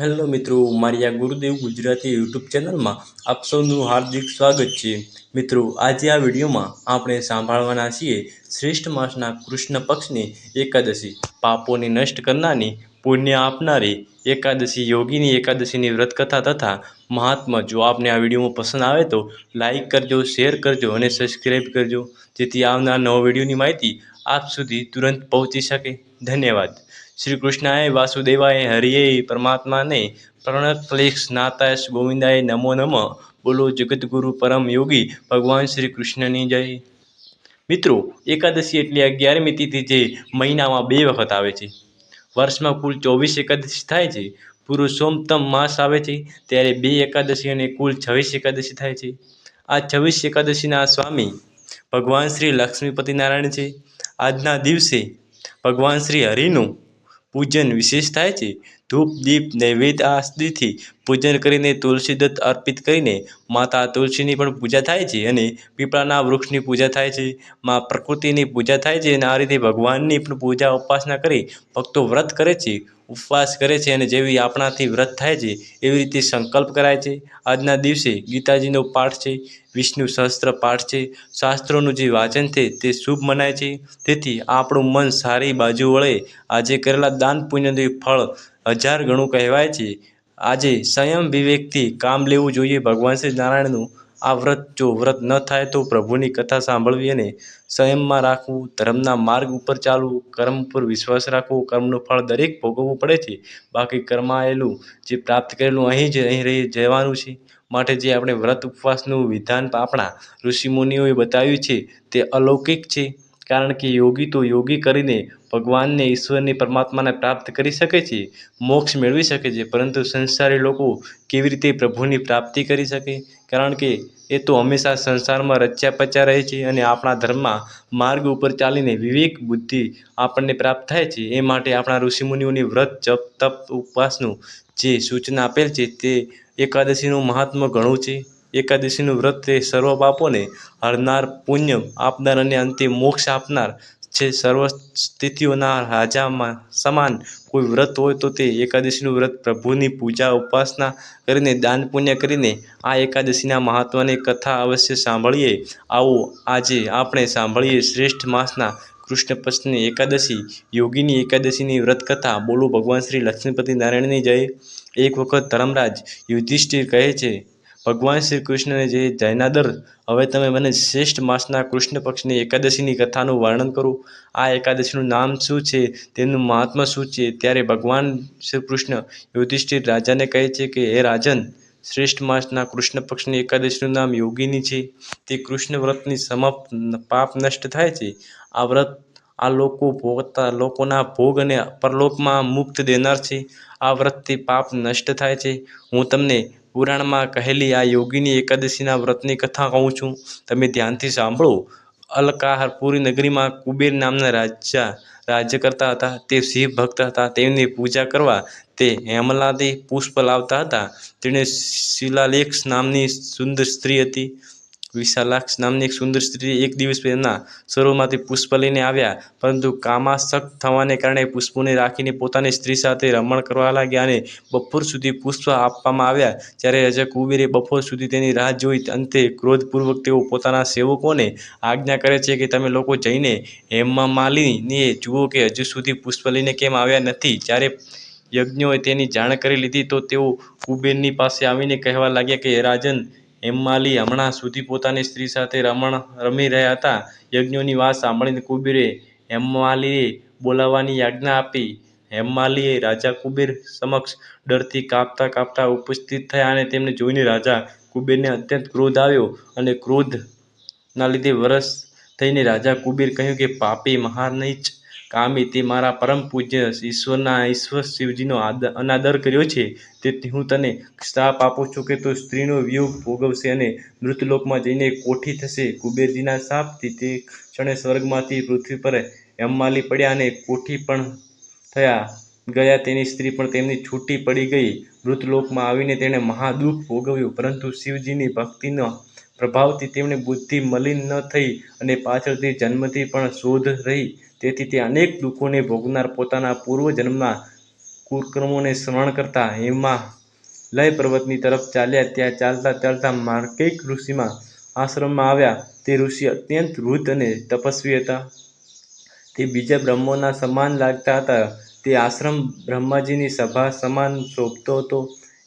Hello મિત્રો, મારી આ ગુરુદેવ ગુજરાતી યુટ્યુબ ચેનલમાં આપ સૌનું હાર્દિક સ્વાગત છે. મિત્રો, આજે આ વિડીયોમાં આપણે સાંભળવાના છીએ શ્રેષ્ઠ માસના કૃષ્ણ પક્ષની એકાદશી, પાપોને નષ્ટ કરનારની પુણ્ય આપનારી એકાદશી યોગીની એકાદશીની વ્રતકથા તથા મહાત્મા, જો આપને આ વિડીયોમાં પસંદ આવે તો લાઇક કરજો, શેર કરજો અને સબસ્ક્રાઈબ કરજો, જેથી આવનાર નવો વિડીયોની માહિતી આપ સુધી તુરંત પહોંચી શકે. ધન્યવાદ. શ્રી કૃષ્ણાય વાસુદેવાય, હરિયે, પરમાત્માને પ્રણક્લેશ નાતાય ગોવિંદાય નમો નમઃ. બોલો જગતગુરુ પરમ યોગી, ભગવાન શ્રી કૃષ્ણની જય. મિત્રો, એકાદશી એટલે અગિયારમી તિથિ જે મહિનામાં બે વખત આવે છે. વર્ષમાં કુલ ચોવીસ એકાદશી થાય છે. પુરુષોત્તમ માસ આવે છે. ત્યારે બે એકાદશી અને કુલ છવ્વીસ એકાદશી થાય છે. આ છવ્વીસ એકાદશીના સ્વામી ભગવાન શ્રી લક્ષ્મીપતિ નારાયણ છે. આજના દિવસે ભગવાન શ્રી હરિનું પૂજન વિશેષ થાય છે. ધૂપ દીપ નૈવેદ્ય આદિથી પૂજન કરીને તુલસી દત્ત અર્પિત કરીને માતા તુલસીની પણ પૂજા થાય છે અને પીપળાના વૃક્ષની પૂજા થાય છે, માં પ્રકૃતિની પૂજા થાય છે અને આ રીતે ભગવાનની પણ પૂજા ઉપાસના કરી ભક્તો વ્રત કરે છે, ઉપવાસ કરે છે અને જેવી આપણાથી વ્રત થાય છે એવી રીતે સંકલ્પ કરાય છે. આજના દિવસે ગીતાજીનો પાઠ છે, વિષ્ણુ સહસ્ત્ર પાઠ છે, શાસ્ત્રોનું જે વાંચન છે તે શુભ મનાય છે. તેથી આપણું મન સારી બાજુ વળે. આજે કરેલા દાન પુણ્યનું ફળ હજાર ગણું કહેવાય છે. આજે સંયમ વિવેકથી કામ લેવું જોઈએ ભગવાન શ્રી નારાયણનું. આ વ્રત જો વ્રત ન થાય તો પ્રભુની કથા સાંભળવી અને સંયમમાં રાખવું, ધર્મના માર્ગ ઉપર ચાલવું, કર્મ ઉપર વિશ્વાસ રાખવો, કર્મનું ફળ દરેક ભોગવવું પડે છે. બાકી કર્માયેલું જે પ્રાપ્ત કરેલું અહીં જ અહીં રહી જવાનું છે. માટે જે આપણે વ્રત ઉપવાસનું વિધાન આપણા ઋષિમુનિઓએ બતાવ્યું છે તે અલૌકિક છે. કારણ કે યોગી તો યોગી કરીને ભગવાનને, ઈશ્વરની પરમાત્માને પ્રાપ્ત કરી શકે છે, મોક્ષ મેળવી શકે છે, પરંતુ સંસારી લોકો કેવી રીતે પ્રભુની પ્રાપ્તિ કરી શકે? કારણ કે એ તો હંમેશા સંસારમાં રચ્યા પચ્યા રહે છે અને આપણા ધર્મમાં માર્ગ ઉપર ચાલીને વિવેક, બુદ્ધિ આપણને પ્રાપ્ત થાય છે. એ માટે આપણા ઋષિમુનિઓની વ્રત, જપ, તપ, ઉપવાસનું જે સૂચના આપેલ છે તે એકાદશીનું મહાત્મ્ય ઘણું છે. એકાદશીનું વ્રત તે સર્વ પાપોને હરનાર પુણ્ય આપનાર અને અંતે મોક્ષ આપનાર. છે સર્વ સ્થિતિઓના રાજામાં સમાન કોઈ વ્રત હોય તો તે એકાદશીનું વ્રત પ્રભુની પૂજા, ઉપાસના કરીને, દાન પુણ્ય કરીને આ એકાદશીના મહત્ત્વની કથા અવશ્ય સાંભળીએ. આવો આજે આપણે સાંભળીએ શ્રેષ્ઠ માસના કૃષ્ણ પક્ષની એકાદશી, યોગીની એકાદશીની વ્રત કથા બોલો ભગવાન શ્રી લક્ષ્મીપતિ નારાયણની જય. એક વખત ધર્મરાજ યુધિષ્ઠિર કહે છે ભગવાન શ્રી કૃષ્ણને જે જૈનાદર હવે તમે મને શ્રેષ્ઠ માસના કૃષ્ણ પક્ષની એકાદશીની કથાનું વર્ણન કરો. આ એકાદશીનું નામ શું છે? તેનું મહાત્મ શું છે? ત્યારે ભગવાન શ્રી કૃષ્ણ યુધિષ્ઠિર રાજાને કહે છે કે, હે રાજન, શ્રેષ્ઠ માસના કૃષ્ણ પક્ષની એકાદશીનું નામ યોગીની છે. તે કૃષ્ણ વ્રતની સમાપ્ત પાપ નષ્ટ થાય છે. આ વ્રત આ લોકો ભોગતા, લોકોના ભોગ અને પરલોકમાં મુક્ત દેનાર છે. આ વ્રતથી પાપ નષ્ટ થાય છે. હું તમને પુરાણમાં કહેલી આ યોગીની એકાદશીના વ્રતની કથા કહું છું. તમે ધ્યાનથી સાંભળો. અલકાહરપુરી નગરીમાં કુબેર નામના રાજા રાજ્ય કરતા હતા. તે શિવ ભક્ત હતા. તેમની પૂજા કરવા તે હેમલાથી પુષ્પ લાવતા હતા. તેણે શિલાલેખ નામની સુંદર સ્ત્રી હતી. વિશાલાક્ષ નામની એક સુંદર સ્ત્રી એક દિવસ એમના સરોવરમાંથી પુષ્પ લઈને આવ્યા, પરંતુ કામાસક્ત થવાને કારણે પુષ્પોને રાખીને પોતાની સ્ત્રી સાથે રમણ કરવા લાગ્યા અને બપોર સુધી પુષ્પ આપવામાં આવ્યા. જ્યારે રાજા કુબેરે બપોર સુધી તેની રાહ જોઈ, અંતે ક્રોધપૂર્વક તેઓ પોતાના સેવકોને આજ્ઞા કરે છે કે તમે લોકો જઈને હેમા માલિનીને જુઓ કે હજુ સુધી પુષ્પ લઈને કેમ આવ્યા નથી. જ્યારે યજ્ઞોએ તેની જાણ કરી લીધી, તો તેઓ કુબેરની પાસે આવીને કહેવા લાગ્યા કે રાજન હેમમાલી હમણાં સુધી પોતાની સ્ત્રી સાથે રમણ રમી રહ્યા હતા. યજ્ઞોની વાત સાંભળીને કુબેરે હેમમાલીએ બોલાવવાની આજ્ઞા આપી. હેમમાલીએ રાજા કુબેર સમક્ષ ડરથી કાંપતા કાંપતા ઉપસ્થિત થયા અને તેમને જોઈને રાજા કુબેરને અત્યંત ક્રોધ આવ્યો અને ક્રોધના લીધે વરસ થઈને રાજા કુબેર કહ્યું કે, પાપી મહાનીચ કામી તે મારા પરમ પૂજ્ય ઈશ્વરના ઈશ્વર શિવજીનો અનાદર કર્યો છે. તેથી હું તને શ્રાપ આપું છું કે તું સ્ત્રીનો વ્યૂહ ભોગવશે અને મૃતલોકમાં જઈને કોઠી થશે. કુબેરજીના શાપથી તે ક્ષણે સ્વર્ગમાંથી પૃથ્વી પર હેમમાલી પડ્યા અને કોઠી પણ થયા ગયા. તેની સ્ત્રી પણ તેમની છૂટી પડી ગઈ. મૃતલોકમાં આવીને તેણે મહાદુઃખ ભોગવ્યું. પરંતુ શિવજીની ભક્તિના પ્રભાવથી તેમની બુદ્ધિ મલિન ન થઈ અને પાછળથી જન્મથી પણ શોધ રહી. તેથી તે અનેક દુઃખોને ભોગનાર પોતાના પૂર્વજન્મના કુકર્મોને સ્મરણ કરતા હેમા લય પર્વતની તરફ ચાલ્યા. ત્યાં ચાલતા ચાલતા માર્કેક ઋષિમાં આશ્રમમાં આવ્યા. તે ઋષિ અત્યંત વૃદ્ધ અને તપસ્વી હતા. તે બીજા બ્રહ્મોના સમાન લાગતા હતા. તે આશ્રમ બ્રહ્માજીની સભા સમાન શોભતો હતો.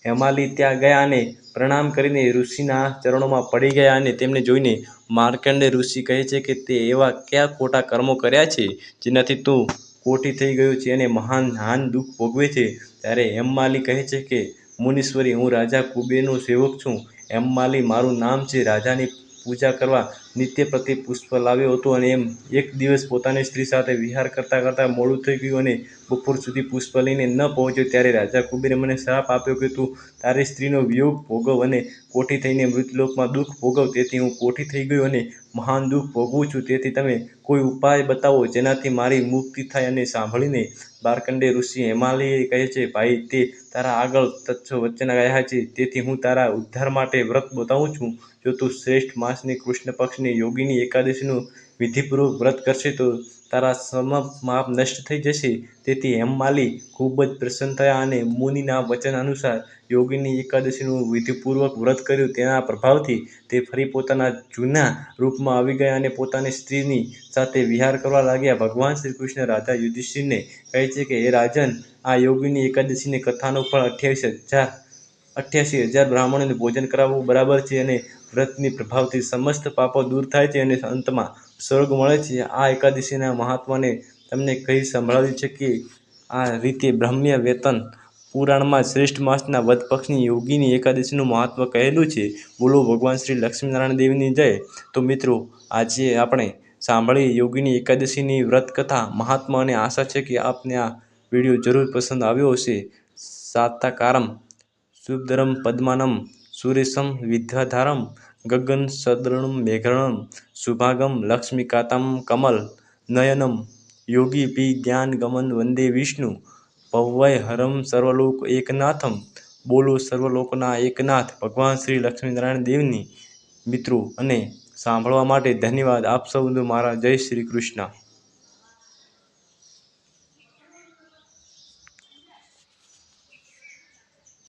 હેમાલી ત્યાં ગયા અને પ્રણામ કરીને ઋષિના ચરણોમાં પડી ગયા અને તેમને જોઈને માર્કંડેય ઋષિ કહે છે કે તે એવા કયા ખોટા કર્મો કર્યા છે જેનાથી તું કોઠી થઈ ગયો છે અને મહાન હાન દુઃખ ભોગવે છે? ત્યારે હેમમાલી કહે છે કે, મુનીશ્વરી, હું રાજા કુબેરનો સેવક છું. હેમમાલી, મારું નામ છે રાજાની પૂજા કરવા નિત્ય પ્રતિ પુષ્પ લાવ્યો હતો અને એમ એક દિવસ પોતાની સ્ત્રી સાથે વિહાર કરતાં કરતાં મોડું થઈ ગયું અને બપોર સુધી પુષ્પ લઈને ન પહોંચ્યો ત્યારે રાજા કુબેરે મને શ્રાપ આપ્યો કે તું તારી સ્ત્રીનો વિયોગ ભોગવ અને કોઠી થઈને મૃતલોકમાં દુઃખ ભોગવ. તેથી હું કોઠી થઈ ગયો અને મહાન દુઃખ ભોગવું છું. તેથી તમે કોઈ ઉપાય બતાવો જેનાથી મારી મુક્તિ થાય અને સાંભળીને બારકંડે ઋષિ હિમાલયે કહે છે, ભાઈ, તે તારા આગળ તચ્છો વચન ગયા છે. તેથી હું તારા ઉદ્ધાર માટે વ્રત બતાવું છું. જો તું શ્રેષ્ઠ માસની કૃષ્ણ પક્ષની યોગીની એકાદશીનું વિધિપૂર્વક વ્રત કરશે તો તારા સમપ પાપ નષ્ટ થઈ જશે. તેથી હેમમાલી ખૂબ જ પ્રસન્ન થયા અને મુનિના વચન અનુસાર યોગીની એકાદશીનું વિધિપૂર્વક વ્રત કર્યું. તેના પ્રભાવથી તે ફરી પોતાના જૂના રૂપમાં આવી ગયા અને પોતાની સ્ત્રીની સાથે વિહાર કરવા લાગ્યા. ભગવાન શ્રી કૃષ્ણ રાજા યુધિષ્ઠિરને કહે છે કે, હે રાજન, આ યોગીની એકાદશીની કથાનું ફળ અઠ્યાવીસ હજાર અઠ્યાસી હજાર બ્રાહ્મણોને ભોજન કરાવવું બરાબર છે અને વ્રતની પ્રભાવથી સમસ્ત પાપો દૂર થાય છે અને અંતમાં સ્વર્ગ મળે છે. આ એકાદશીના મહાત્માને તમને કહી સંભળાવ્યું છે કે આ રીતે બ્રહ્મ્ય વેતન પુરાણમાં શ્રેષ્ઠ માસના વધ પક્ષની યોગીની એકાદશીનું મહત્વ કહેલું છે. બોલો ભગવાન શ્રી લક્ષ્મીનારાયણ દેવની જય. તો મિત્રો, આજે આપણે સાંભળી યોગીની એકાદશીની વ્રત કથા મહાત્મા અને આશા છે કે આપને આ વીડિયો જરૂર પસંદ આવ્યો હશે. સાતાકારમ શુભધરમ પદ્માનમ સુરેશમ વિદ્યાધારમ, ગગન સદૃણમ મેઘરણમ શુભાગમ લક્ષ્મીકાતમ કમલ, નયનમ, યોગી ભી જ્ઞાન ગમન વંદે વિષ્ણુ પૌવય હરમ સર્વલોક એકનાથમ, બોલો સર્વલોકના એકનાથ, ભગવાન શ્રી લક્ષ્મીનારાયણ દેવની, મિત્રો અને સાંભળવા માટે ધન્યવાદ આપ સૌનું મારા જય શ્રી કૃષ્ણ.